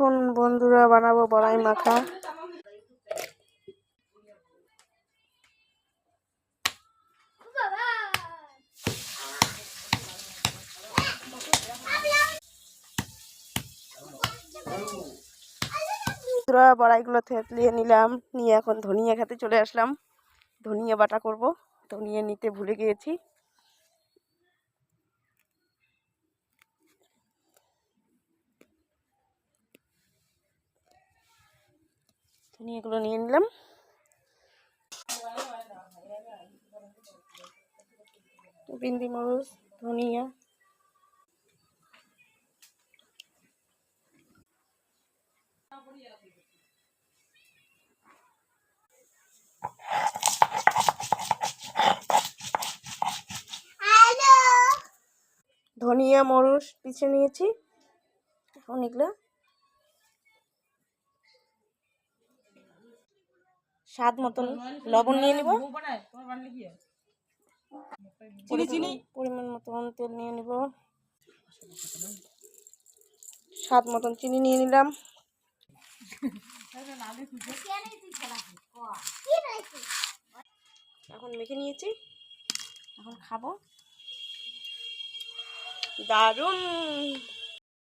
এখন বন্ধুরা বানাবো বড়াই মাখা। বন্ধুরা বড়াইগুলো থেতলিয়ে নিলাম নিয়ে এখন ধনিয়া খেতে চলে আসলাম। ধনিয়া বাটা করব ধনিয়া নিতে ভুলে গিয়েছি। ধনিয়াগুলো নিয়ে নিলাম। বিন্দি মরচ ধনিয়া। ধনিয়া মরচ পিছে নিয়েছি। এখন এগুলো স্বাদ মতন লবণ নিয়ে নিব। পরিমাণ মতন? তেল নিয়ে নিব। স্বাদ মতন চিনি নিয়ে নিলাম। এখন মেখে নিয়েছি। এখন খাব। দারুণ!